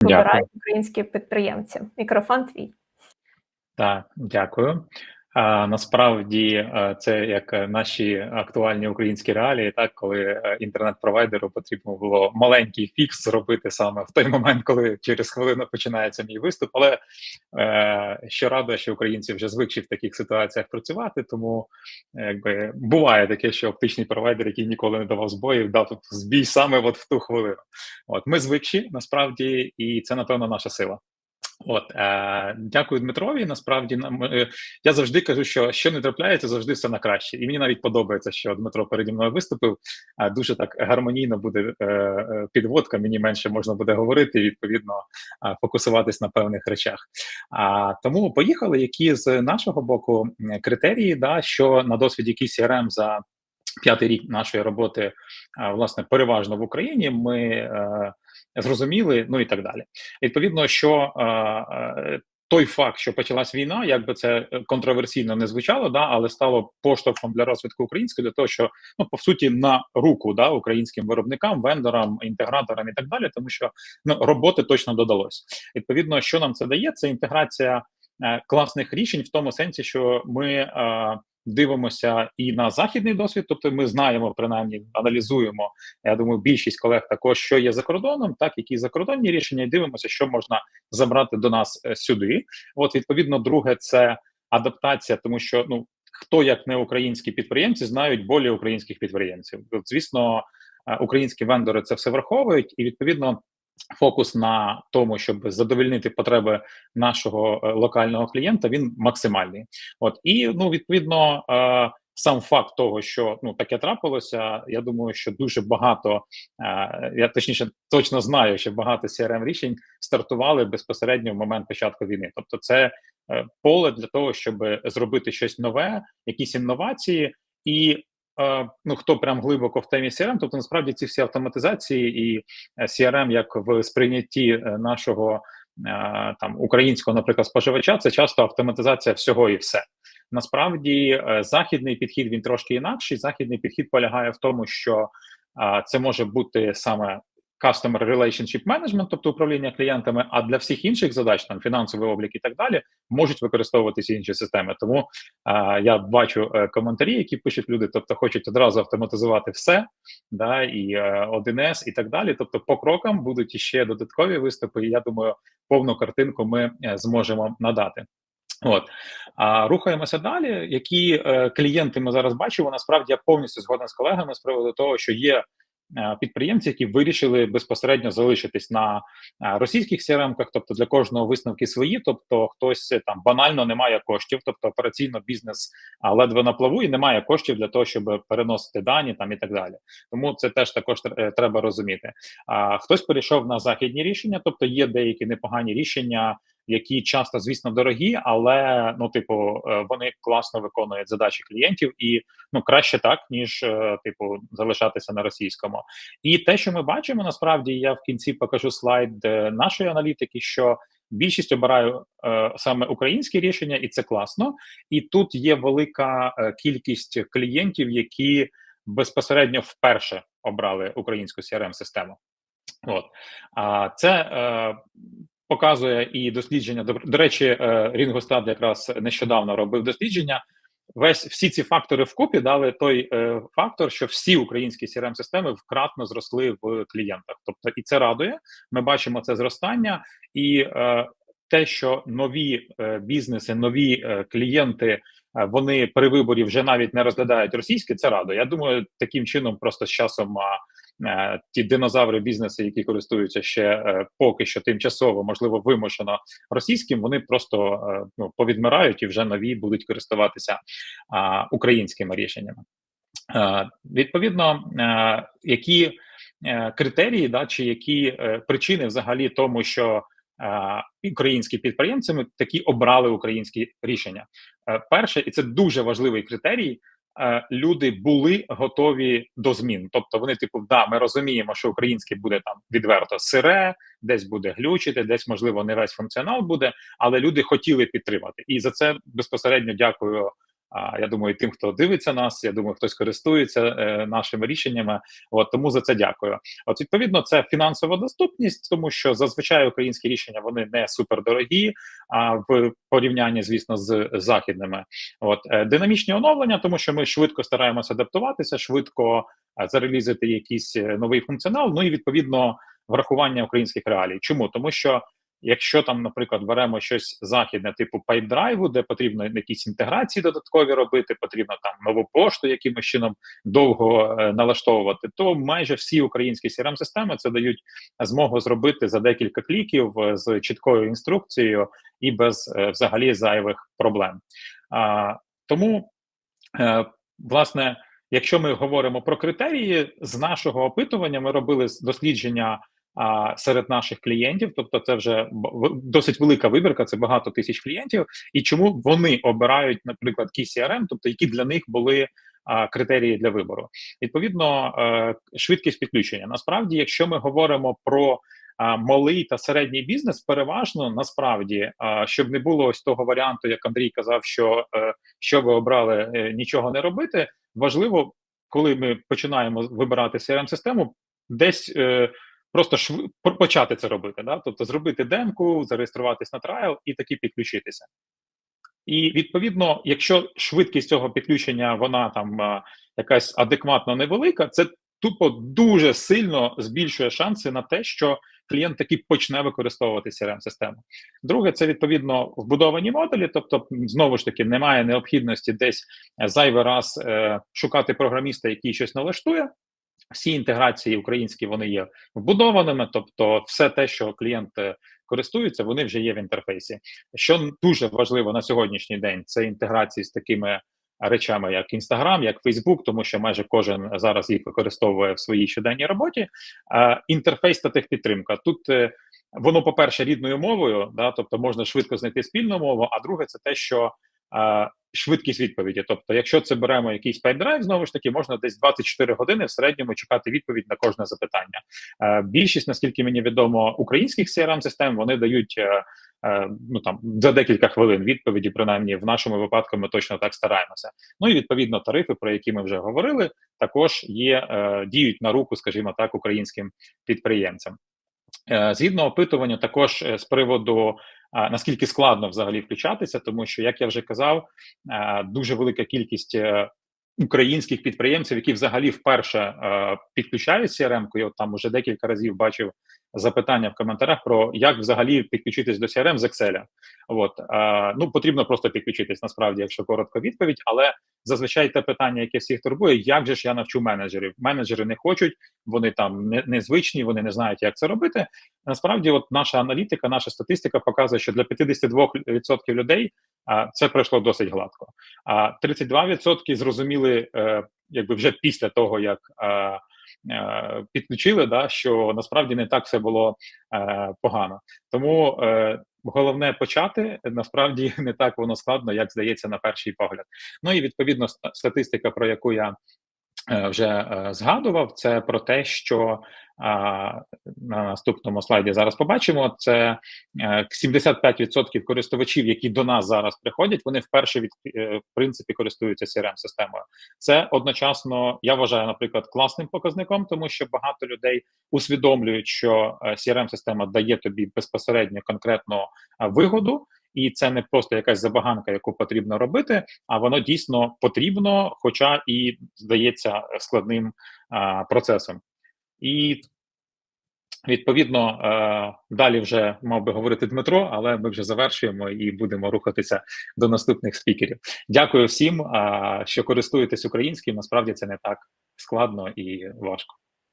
вибирають українські підприємці. Мікрофон твій. Так, дякую. А, Насправді е, це як е, наші актуальні українські реалії, так коли е, інтернет-провайдеру потрібно було маленький фікс зробити саме в той момент, коли через хвилину починається мій виступ. Але е, що радує, що українці вже звикші в таких ситуаціях працювати, тому якби буває таке, що оптичний провайдер, який ніколи не давав збоїв, дав збій саме от в ту хвилину. От ми звикші насправді, і це напевно наша сила. От е, дякую Дмитрові. Насправді нам е, я завжди кажу, що що не трапляється, завжди все на краще. І мені навіть подобається, що Дмитро переді мною виступив. Е, дуже так гармонійно буде е, е, підводка. Мені менше можна буде говорити відповідно е, фокусуватись на певних речах. А тому поїхали. Які з нашого боку критерії, да що на досвіді KCRM за п'ятий рік нашої роботи, е, власне, переважно в Україні. Ми е, зрозуміли, ну і так далі. Відповідно, що е, е, той факт, що почалась війна, як би це контроверсійно не звучало, да, але стало поштовхом для розвитку української для того, що ну по суті на руку да українським виробникам, вендорам, інтеграторам і так далі, тому що ну роботи точно додалось. Відповідно, що нам це дає, це інтеграція е, класних рішень в тому сенсі, що ми. Е, дивимося і на західний досвід, тобто ми знаємо, принаймні аналізуємо. Я думаю, більшість колег також, що є за кордоном, так які закордонні рішення, і дивимося, що можна забрати до нас е, сюди. От відповідно, друге, це адаптація, тому що ну хто як не українські підприємці знають болі українських підприємців. Звісно, е, українські вендори це все враховують, і відповідно фокус на тому, щоб задовольнити потреби нашого е, локального клієнта, він максимальний. От і ну відповідно. Е, Сам факт того, що ну таке трапилося, я думаю, що дуже багато е, я точніше точно знаю, що багато crm рішень стартували безпосередньо в момент початку війни. Тобто, це е, поле для того, щоб зробити щось нове, якісь інновації, і ну хто прям глибоко в темі CRM, тобто насправді ці всі автоматизації і е, CRM як в сприйнятті е, нашого е, там українського, наприклад, споживача, це часто автоматизація всього і все. Насправді, західний підхід він трошки інакший. Західний підхід полягає в тому, що це може бути саме Customer Relationship Management, тобто управління клієнтами, а для всіх інших задач, там фінансовий облік і так далі, можуть використовуватися інші системи. Тому а, я бачу е, коментарі, які пишуть люди, тобто хочуть одразу автоматизувати все, да, і е, 1С і так далі. Тобто, по крокам будуть іще додаткові виступи. і Я думаю, повну картинку ми е, зможемо надати. От а рухаємося далі. Які е, клієнти ми зараз бачимо? Насправді я повністю згоден з колегами з приводу того, що є Е, підприємці, які вирішили безпосередньо залишитись на е, російських CRM-ках, тобто для кожного висновки свої, тобто хтось е, там банально не має коштів, тобто операційно бізнес ледве на плаву і немає коштів для того, щоб переносити дані там і так далі. Тому це теж також треба розуміти. А хтось перейшов на західні рішення, тобто є деякі непогані рішення які часто, звісно, дорогі, але ну, типу, е, вони класно виконують задачі клієнтів, і ну краще так ніж е, типу залишатися на російському. І те, що ми бачимо, насправді я в кінці покажу слайд е, нашої аналітики, що більшість обираю саме українські рішення, і це класно. І тут є велика кількість клієнтів, які безпосередньо вперше обрали українську crm систему От а це е, показує і дослідження. До, речі, е, Рінгостад якраз нещодавно робив дослідження. Весь всі ці фактори вкупі дали той е, фактор, що всі українські crm системи вкратно зросли в клієнтах. Тобто, і це радує. Ми бачимо це зростання, і е, те, що нові е, бізнеси, нові клієнти. Вони при виборі вже навіть не розглядають російське. Це радує. Я думаю, таким чином просто з часом ті динозаври бізнесу, які користуються ще е, поки що тимчасово, можливо, вимушено російським, вони просто е, ну повідмирають і вже нові будуть користуватися українськими рішеннями. Відповідно, які критерії, да чи які причини взагалі тому, що Українські підприємцями такі обрали українські рішення. Перше, і це дуже важливий критерій. Е, люди були готові до змін. Тобто вони, типу, да, ми розуміємо, що українське буде там відверто сире, десь буде глючити, десь можливо не весь функціонал буде, але люди хотіли підтримати. І за це безпосередньо дякую я думаю, тим, хто дивиться нас, я думаю, хтось користується е, нашими рішеннями. От тому за це дякую. От відповідно, це фінансова доступність, тому що зазвичай українські рішення вони не супердорогі, а в порівнянні, звісно, з західними. От е, динамічні оновлення, тому що ми швидко стараємося адаптуватися, швидко е, зарелізити якийсь новий функціонал. Ну і відповідно врахування українських реалій. Чому тому, що Якщо там, наприклад, беремо щось західне, типу пайпдрайву, де потрібно якісь інтеграції додаткові робити, потрібно там нову пошту якимось чином довго е, налаштовувати, то майже всі українські crm системи це дають змогу зробити за декілька кліків е, з чіткою інструкцією і без е, взагалі зайвих проблем. А, Тому, е, власне, якщо ми говоримо про критерії, з нашого опитування ми робили дослідження а, серед наших клієнтів, тобто це вже досить велика вибірка, це багато тисяч клієнтів, і чому вони обирають, наприклад, KCRM, тобто які для них були а, критерії для вибору. Відповідно, е, швидкість підключення. Насправді, якщо ми говоримо про а, малий та середній бізнес, переважно насправді, а, щоб не було ось того варіанту, як Андрій казав, що е, що ви обрали е, нічого не робити, важливо, коли ми починаємо вибирати crm систему десь. Е, просто шв... почати це робити. Да? Тобто зробити демку, зареєструватись на трайл і таки підключитися. І відповідно, якщо швидкість цього підключення вона там якась адекватно невелика, це тупо дуже сильно збільшує шанси на те, що клієнт таки почне використовувати crm систему Друге, це відповідно вбудовані модулі, тобто, знову ж таки, немає необхідності десь зайвий раз е, шукати програміста, який щось налаштує. Всі інтеграції українські вони є вбудованими, тобто, все те, що клієнти користуються, вони вже є в інтерфейсі. Що дуже важливо на сьогоднішній день, це інтеграції з такими речами, як Instagram, як Facebook, тому що майже кожен зараз їх використовує в своїй щоденній роботі. Інтерфейс та техпідтримка. Тут е, воно, по перше, рідною мовою, да, тобто можна швидко знайти спільну мову. А друге, це те, що швидкість відповіді. Тобто, якщо це беремо якийсь пайпдрайв, знову ж таки, можна десь 24 години в середньому чекати відповідь на кожне запитання. Е, більшість, наскільки мені відомо, українських crm систем вони дають е, е, ну там за декілька хвилин відповіді, принаймні в нашому випадку ми точно так стараємося. Ну і відповідно тарифи, про які ми вже говорили, також є діють на руку, скажімо так, українським підприємцям. Згідно опитування, також з приводу наскільки складно взагалі включатися, тому що, як я вже казав, дуже велика кількість е, українських підприємців, які взагалі вперше е, підключають CRM-ку, я от там уже декілька разів бачив запитання в коментарях про як взагалі підключитись до CRM з Excel. От е, ну потрібно просто підключитись насправді, якщо коротко відповідь, але зазвичай те питання, яке всіх турбує, як же ж я навчу менеджерів? Менеджери не хочуть, вони там не, незвичні, вони не знають, як це робити. Насправді, от наша аналітика, наша статистика показує, що для 52% людей а, це пройшло досить гладко. А 32% зрозуміли, е, якби вже після того, як е, підключили, да, що насправді не так все було е, погано. Тому е, головне почати насправді не так воно складно, як здається на перший погляд. Ну і відповідно статистика, про яку я Е, вже е, згадував, це про те, що на наступному слайді зараз побачимо. Це 75% е, користувачів, які до нас зараз приходять, вони вперше від в принципі користуються crm системою Це одночасно, я вважаю, наприклад, класним показником, тому що багато людей усвідомлюють, що crm система дає тобі безпосередньо конкретну вигоду і це не просто якась забаганка, яку потрібно робити, а воно дійсно потрібно, хоча і здається складним а, процесом. І відповідно а, далі вже мав би говорити Дмитро, але ми вже завершуємо і будемо рухатися до наступних спікерів. Дякую всім, а, що користуєтесь українським. Насправді це не так складно і важко.